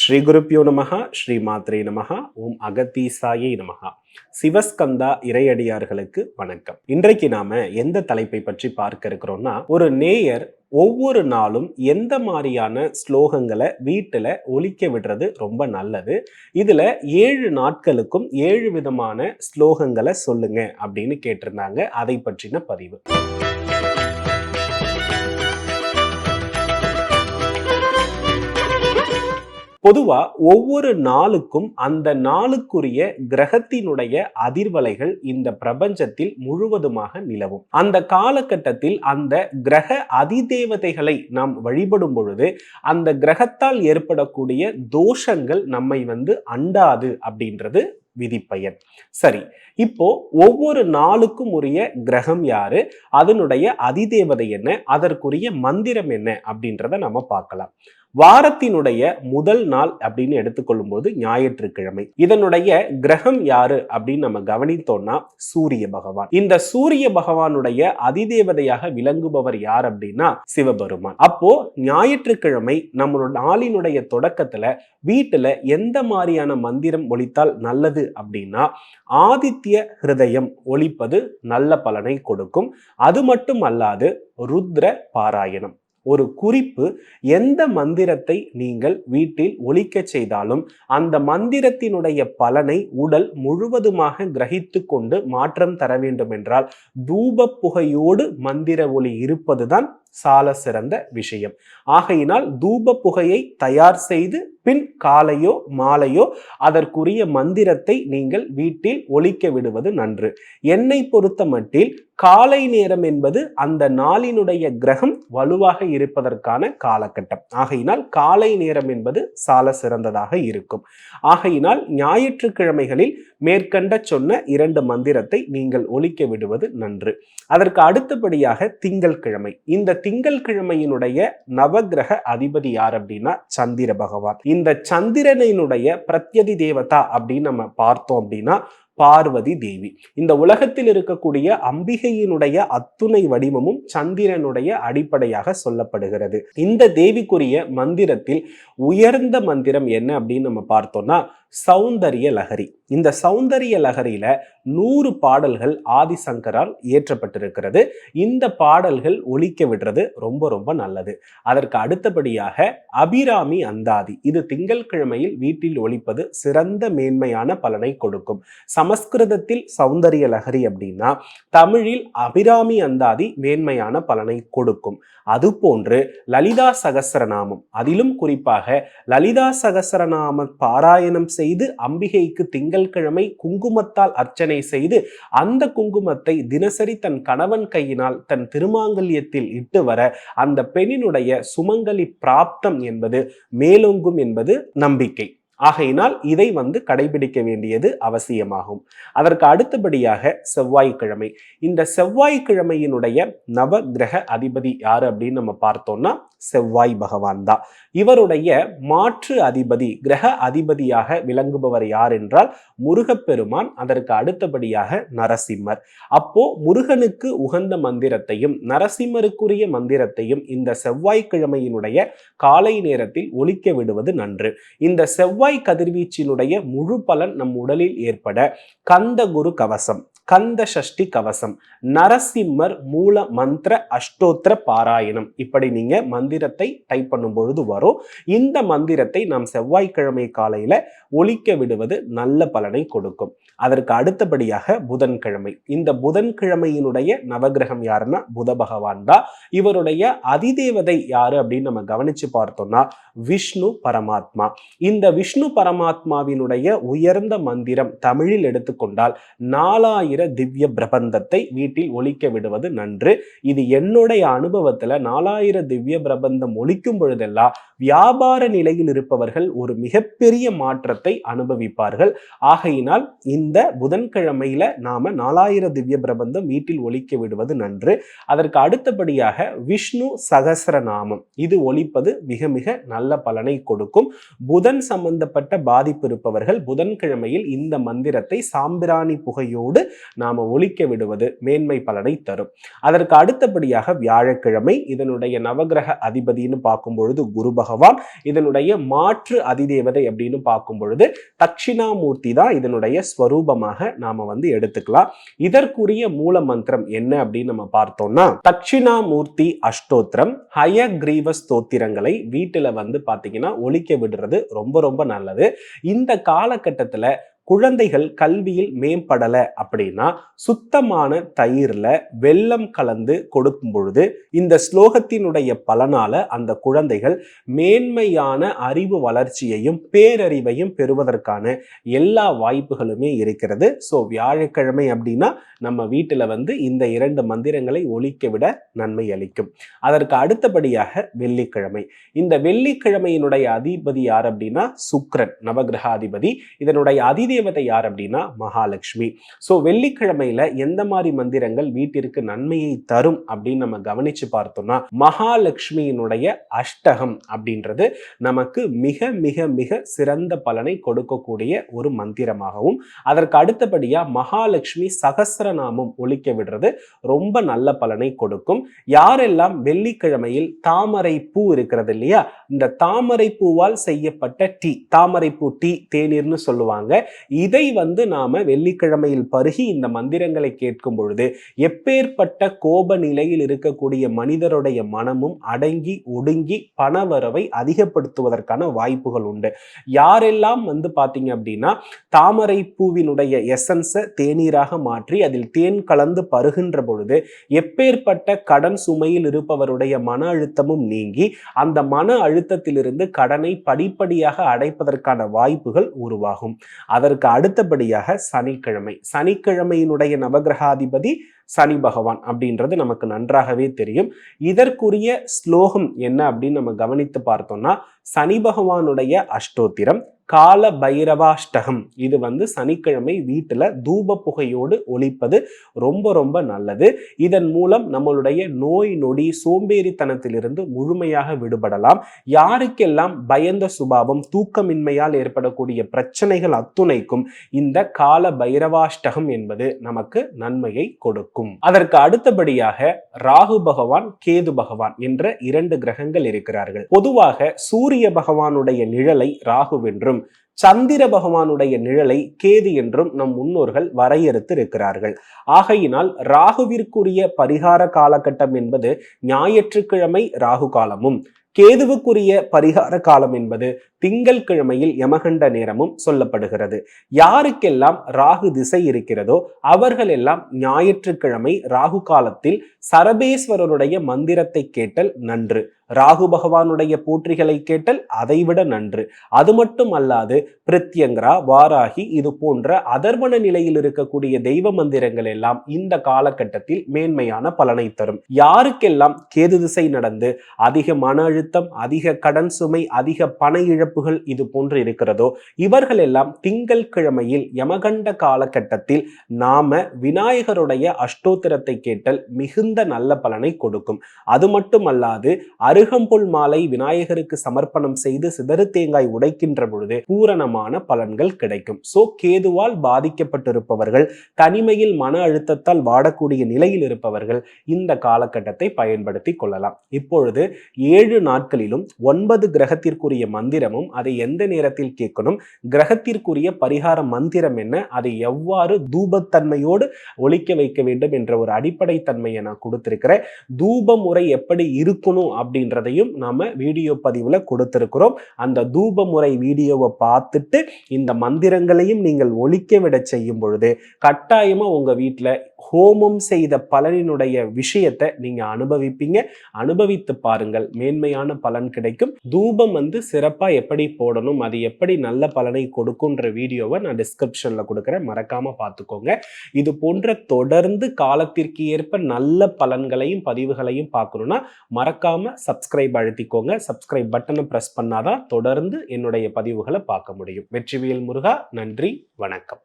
ஸ்ரீ குருப்பியோ நமகா ஸ்ரீ மாத்ரே நமகா ஓம் அகத்தீசாயை நமகா சிவஸ்கந்தா இறையடியார்களுக்கு வணக்கம். இன்றைக்கு நாம எந்த தலைப்பை பற்றி பார்க்க இருக்கிறோம்னா ஒரு நேயர் ஒவ்வொரு நாளும் எந்த மாதிரியான ஸ்லோகங்களை வீட்டில் ஒலிக்க விடுறது ரொம்ப நல்லது. இதில் ஏழு நாட்களுக்கும் ஏழு விதமான ஸ்லோகங்களை சொல்லுங்க அப்படின்னு கேட்டிருந்தாங்க. அதை பற்றின பதிவு. பொதுவா ஒவ்வொரு நாளுக்கும் அந்த நாளுக்குரிய கிரகத்தினுடைய அதிர்வலைகள் இந்த பிரபஞ்சத்தில் முழுவதுமாக நிலவும். அந்த காலகட்டத்தில் அந்த கிரக அதிதேவதைகளை நாம் வழிபடும் பொழுது அந்த கிரகத்தால் ஏற்படக்கூடிய தோஷங்கள் நம்மை வந்து அண்டாது அப்படின்றது விதிப்பயன். சரி இப்போ ஒவ்வொரு நாளுக்கும் உரிய கிரகம் யாரு? அதனுடைய அதிதேவதை என்ன? அதற்குரிய மந்திரம் என்ன? அப்படின்றத நம்ம பார்க்கலாம். வாரத்தினுடைய முதல் நாள் அப்படின்னு எடுத்துக்கொள்ளும் போது ஞாயிற்றுக்கிழமை. இதனுடைய கிரகம் யாரு அப்படின்னு நம்ம கவனித்தோம்னா சூரிய பகவான். இந்த சூரிய பகவானுடைய அதிதேவதையாக விளங்குபவர் யார் அப்படின்னா சிவபெருமான். அப்போ ஞாயிற்றுக்கிழமை நம்மளோட நாளினுடைய தொடக்கத்துல வீட்டுல எந்த மாதிரியான மந்திரம் ஒழித்தால் நல்லது அப்படின்னா ஆதித்ய ஹிருதயம் ஒழிப்பது நல்ல பலனை கொடுக்கும். அது மட்டும் அல்லாது ருத்ர பாராயணம். ஒரு குறிப்பு எந்த மந்திரத்தை நீங்கள் வீட்டில் ஒலிக்க செய்தாலும் அந்த மந்திரத்தினுடைய பலனை உடல் முழுவதுமாக கிரகித்து கொண்டு மாற்றம் தர வேண்டும் என்றால் தூப புகையோடு மந்திர ஒளி இருப்பதுதான் சால சிறந்த விஷயம். ஆகையினால் தூப புகையை தயார் செய்து பின் காலையோ மாலையோ அதற்குரிய மந்திரத்தை நீங்கள் வீட்டில் ஒழிக்க விடுவது நன்று. என்னை பொறுத்த மட்டில் காலை நேரம் என்பது அந்த நாளினுடைய கிரகம் வலுவாக இருப்பதற்கான காலகட்டம். ஆகையினால் காலை நேரம் என்பது சால சிறந்ததாக இருக்கும். ஆகையினால் ஞாயிற்றுக்கிழமைகளில் மேற்கண்ட சொன்ன இரண்டு மந்திரத்தை நீங்கள் ஒழிக்க விடுவது நன்று. அதற்கு அடுத்தபடியாக திங்கள் கிழமை. இந்த திங்கள்கிழமையினுடைய நவகிரக அதிபதி யார் அப்படின்னா சந்திர பகவான். இந்த சந்திரனினுடைய பிரத்யதி தேவதா அப்படின்னு நம்ம பார்த்தோம் அப்படின்னா பார்வதி தேவி. இந்த உலகத்தில் இருக்கக்கூடிய அம்பிகையினுடைய அத்துணை வடிவமும் சந்திரனுடைய அடிப்படையாக சொல்லப்படுகிறது. இந்த தேவிக்குரிய மந்திரத்தில் உயர்ந்த மந்திரம் என்ன அப்படின்னு நம்ம பார்த்தோம்னா சௌந்தரிய லகரி இந்த சௌந்தரிய லகரியில நூறு பாடல்கள் ஆதிசங்கரால் இயற்றப்பட்டிருக்கிறது. இந்த பாடல்கள் ஒழிக்க விடுறது ரொம்ப ரொம்ப நல்லது. அதற்கு அடுத்தபடியாக அபிராமி அந்தாதி. இது திங்கள் கிழமையில் வீட்டில் ஒழிப்பது சிறந்த மேன்மையான பலனை கொடுக்கும். சமஸ்கிருதத்தில் சௌந்தரிய லகரி அப்படின்னா தமிழில் அபிராமி அந்தாதி மேன்மையான பலனை கொடுக்கும். அதுபோன்று லலிதா சகசரநாமம் அதிலும் குறிப்பாக லலிதா சகசரநாம பாராயணம் செய்து அம்பிகைக்கு திங்கள்கிழமை குங்குமத்தால் அர்ச்சனை செய்து அந்த குங்குமத்தை தினசரி தன் கணவன் கையினால் தன் திருமாங்கல்யத்தில் இட்டு வர அந்த பெண்ணினுடைய சுமங்கலி பிராப்தம் என்பது மேலோங்கும் என்பது நம்பிக்கை. ஆகையினால் இதை வந்து கடைபிடிக்க வேண்டியது அவசியமாகும். அதற்கு அடுத்தபடியாக செவ்வாய்க்கிழமை. இந்த செவ்வாய்க்கிழமையினுடைய நவ கிரக அதிபதி யாரு அப்படின்னு நம்ம பார்த்தோம்னா செவ்வாய் பகவான் தான். இவருடைய மாற்று அதிபதி கிரக அதிபதியாக விளங்குபவர் யார் என்றால் முருகப்பெருமான் அதற்கு அடுத்தபடியாக நரசிம்மர். அப்போ முருகனுக்கு உகந்த மந்திரத்தையும் நரசிம்மருக்குரிய மந்திரத்தையும் இந்த செவ்வாய்க்கிழமையினுடைய காலை நேரத்தில் ஒழிக்க விடுவது நன்று. இந்த செவ்வாய் கதிர்வீச்சினுடைய முழு பலன் நம் உடலில் ஏற்பட கந்த குரு கவசம் கந்த சஷ்டி கவசம் நரசிம்மர் மூல மந்திர அஷ்டோத்திர பாராயணம். இப்படி நீங்க மந்திரத்தை டைப் பண்ணும் பொழுது வரும். இந்த மந்திரத்தை நாம் செவ்வாய்க்கிழமை காலையில ஒழிக்க விடுவது நல்ல பலனை கொடுக்கும். அதற்கு அடுத்தபடியாக புதன்கிழமை. இந்த புதன்கிழமையினுடைய நவகிரகம் யாருன்னா புத பகவான் தான். இவருடைய அதிதேவதை யாரு அப்படின்னு நம்ம கவனிச்சு பார்த்தோம்னா விஷ்ணு பரமாத்மா. இந்த விஷ்ணு பரமாத்மாவினுடைய உயர்ந்த மந்திரம் தமிழில் எடுத்துக்கொண்டால் நாலாயிர திவ்ய பிரபந்தத்தை வீட்டில் ஒழிக்க விடுவது நன்று. இது என்னுடைய அனுபவத்துல நாலாயிர திவ்ய பிரபந்தம் ஒழிக்கும் பொழுதெல்லாம் வியாபார நிலையில் இருப்பவர்கள் ஒரு மிகப்பெரிய மாற்றத்தை அனுபவிப்பார்கள். ஆகையினால் இந்த புதன்கிழமையில நாம நாலாயிர திவ்ய பிரபந்தம் வீட்டில் ஒழிக்க விடுவது நன்று. அதற்கு அடுத்தபடியாக விஷ்ணு சகசரநாமம். இது ஒழிப்பது மிக மிக நல்ல பலனை கொடுக்கும். புதன் சம்பந்தப்பட்ட பாதிப்பு இருப்பவர்கள் புதன்கிழமையில் இந்த மந்திரத்தை சாம்பிராணி புகையோடு நாம ஒழிக்க விடுவது மேன்மை பலனை தரும். அதற்கு அடுத்தபடியாக வியாழக்கிழமை இதனுடைய நவகிரக அதிபதினு பார்க்கும் பொழுது குரு பகவான் இதனுடைய மாற்று அதிதேவதை அப்படின்னு பார்க்கும் பொழுது தட்சிணாமூர்த்தி தான் இதனுடைய ரூபமாக நாம வந்து எடுத்துக்கலாம். இதற்குரிய மூல மந்திரம் என்ன அப்படின்னு நம்ம பார்த்தோம்னா தட்சிணாமூர்த்தி அஷ்டோத்திரம் ஹயக்ரீவ ஸ்தோத்திரங்களை வீட்டுல வந்து பாத்தீங்கன்னா ஒழிக்க விடுறது ரொம்ப ரொம்ப நல்லது. இந்த காலகட்டத்துல குழந்தைகள் கல்வியில் மேம்படல அப்படின்னா சுத்தமான தயிர்ல வெள்ளம் கலந்து கொடுக்கும் பொழுது இந்த ஸ்லோகத்தினுடைய பலனால அந்த குழந்தைகள் மேன்மையான அறிவு வளர்ச்சியையும் பேரறிவையும் பெறுவதற்கான எல்லா வாய்ப்புகளுமே இருக்கிறது. ஸோ வியாழக்கிழமை அப்படின்னா நம்ம வீட்டில் வந்து இந்த இரண்டு மந்திரங்களை ஒழிக்க விட நன்மை அளிக்கும். அதற்கு அடுத்தபடியாக வெள்ளிக்கிழமை. இந்த வெள்ளிக்கிழமையினுடைய அதிபதி யார் அப்படின்னா? சுக்ரன் நவகிரகாதிபதி. இதனுடைய அதிதி அதிதேவதை யார் அப்படின்னா மகாலட்சுமி. ஸோ வெள்ளிக்கிழமையில எந்த மாதிரி மந்திரங்கள் வீட்டிற்கு நன்மையை தரும் அப்படின்னு நம்ம கவனிச்சு பார்த்தோம்னா மகாலட்சுமியினுடைய அஷ்டகம் அப்படின்றது நமக்கு மிக மிக மிக சிறந்த பலனை கொடுக்கக்கூடிய ஒரு மந்திரமாகவும் அதற்கு அடுத்தபடியாக மகாலட்சுமி சகசிரநாமம் ஒழிக்க விடுறது ரொம்ப நல்ல பலனை கொடுக்கும். யாரெல்லாம் வெள்ளிக்கிழமையில் தாமரை பூ இருக்கிறது இல்லையா இந்த தாமரை பூவால் செய்யப்பட்ட டீ தாமரை பூ டீ தேநீர்னு சொல்லுவாங்க இதை வந்து நாம வெள்ளிக்கிழமையில் பருகி இந்த மந்திரங்களை கேட்கும் பொழுது எப்பேற்பட்ட கோப நிலையில் இருக்கக்கூடிய மனிதருடைய மனமும் அடங்கி ஒடுங்கி பணவரவை அதிகப்படுத்துவதற்கான வாய்ப்புகள் உண்டு. யாரெல்லாம் வந்து பாத்தீங்க அப்படின்னா தாமரை பூவினுடைய எசன்ஸை தேநீராக மாற்றி அதில் தேன் கலந்து பருகின்ற பொழுது எப்பேற்பட்ட கடன் சுமையில் இருப்பவருடைய மன அழுத்தமும் நீங்கி அந்த மன அழுத்தத்திலிருந்து கடனை படிப்படியாக அடைப்பதற்கான வாய்ப்புகள் உருவாகும். அதற்கு அதற்கு அடுத்தபடியாக சனிக்கிழமை. சனிக்கிழமையினுடைய நவகிரகாதிபதி சனி பகவான் அப்படின்றது நமக்கு நன்றாகவே தெரியும். இதற்குரிய ஸ்லோகம் என்ன அப்படின்னு நம்ம கவனித்து பார்த்தோம்னா சனி பகவானுடைய அஷ்டோத்திரம் கால பைரவாஷ்டகம். இது வந்து சனிக்கிழமை வீட்டில் தூப புகையோடு ஒழிப்பது ரொம்ப ரொம்ப நல்லது. இதன் மூலம் நம்மளுடைய நோய் நொடி சோம்பேறித்தனத்திலிருந்து முழுமையாக விடுபடலாம். யாருக்கெல்லாம் பயந்த சுபாவம் தூக்கமின்மையால் ஏற்படக்கூடிய பிரச்சனைகள் அத்துணைக்கும் இந்த கால பைரவாஷ்டகம் என்பது நமக்கு நன்மையை கொடுக்கும். அதற்கு அடுத்தபடியாக ராகு பகவான் கேது பகவான் என்ற இரண்டு கிரகங்கள் இருக்கிறார்கள். பொதுவாக சூரிய பகவானுடைய நிழலை ராகுவென்றும் சந்திர பகவானுடைய நிழலை கேது என்றும் நம் முன்னோர்கள் வரையறுத்து இருக்கிறார்கள் ஆகையினால் ராகுவிற்குரிய பரிகார காலகட்டம் என்பது ஞாயிற்றுக்கிழமை ராகு காலமும் கேதுவுக்குரிய பரிகார காலம் என்பது திங்கள் கிழமையில் யமகண்ட நேரமும் சொல்லப்படுகிறது. யாருக்கெல்லாம் ராகு திசை இருக்கிறதோ அவர்கள் எல்லாம் ஞாயிற்றுக்கிழமை ராகு காலத்தில் சரபேஸ்வரருடைய மந்திரத்தை கேட்டல் நன்று. ராகு பகவானுடைய போற்றிகளை கேட்டல் அதைவிட நன்று. அது மட்டும் அல்லாது பிரித்யங்கரா வாராகி இது போன்ற அதர்வன நிலையில் இருக்கக்கூடிய தெய்வ மந்திரங்கள் எல்லாம் இந்த காலகட்டத்தில் மேன்மையான பலனை தரும். யாருக்கெல்லாம் கேது திசை நடந்து அதிக மன அழுத்தம் அதிக கடன் சுமை அதிக பண இழப்புகள் இது போன்று இருக்கிறதோ இவர்கள் எல்லாம் திங்கள் கிழமையில் யமகண்ட காலகட்டத்தில் நாம விநாயகருடைய அஷ்டோத்திரத்தை கேட்டல் மிகுந்த நல்ல பலனை கொடுக்கும். அது மட்டுமல்லாது அருகம்புல் மாலை விநாயகருக்கு சமர்ப்பணம் செய்து சிதறு தேங்காய் உடைக்கின்ற பொழுது பூரணமான பலன்கள் கிடைக்கும். சோ கேதுவால் பாதிக்கப்பட்டிருப்பவர்கள் தனிமையில் மன அழுத்தத்தால் வாடக்கூடிய நிலையில் இருப்பவர்கள் இந்த காலகட்டத்தை பயன்படுத்தி கொள்ளலாம். இப்பொழுது ஏழு நாட்களிலும் ஒன்பது கிரகத்திற்குரிய மந்திரமும் அதை எந்த நேரத்தில் கேட்கணும் கிரகத்திற்குரிய பரிகார மந்திரம் என்ன அதை எவ்வாறு தூபத்தன்மையோடு ஒழிக்க வைக்க வேண்டும் என்ற ஒரு அடிப்படை தன்மையை நான் கொடுத்திருக்கிறேன். தூப முறை எப்படி இருக்கணும் அப்படின்றதையும் நாம வீடியோ பதிவில் கொடுத்திருக்கிறோம். அந்த தூப முறை வீடியோவை பார்த்துட்டு இந்த மந்திரங்களையும் நீங்கள் ஒழிக்க விட செய்யும் பொழுது கட்டாயமா உங்க வீட்டில் ஹோமம் செய்த பலனினுடைய விஷயத்தை நீங்க அனுபவிப்பீங்க. அனுபவித்து பாருங்கள். மேன்மையான பலன் கிடைக்கும். தூபம் வந்து சிறப்பா எப்படி போடணும் அது எப்படி நல்ல பலனை கொடுக்குன்ற வீடியோவை நான் டிஸ்கிரிப்ஷன்ல கொடுக்குறேன். மறக்காம பார்த்துக்கோங்க. இது போன்ற தொடர்ந்து காலத்திற்கு ஏற்ப நல்ல பலன்களையும் பதிவுகளையும் பார்க்கணும்னா மறக்காம சப்ஸ்கிரைப் அழுத்திக்கோங்க. சப்ஸ்கிரைப் பட்டனை ப்ரெஸ் பண்ணாதான் தொடர்ந்து என்னுடைய பதிவுகளை பார்க்க முடியும். வெற்றிவியல் முருகா நன்றி வணக்கம்.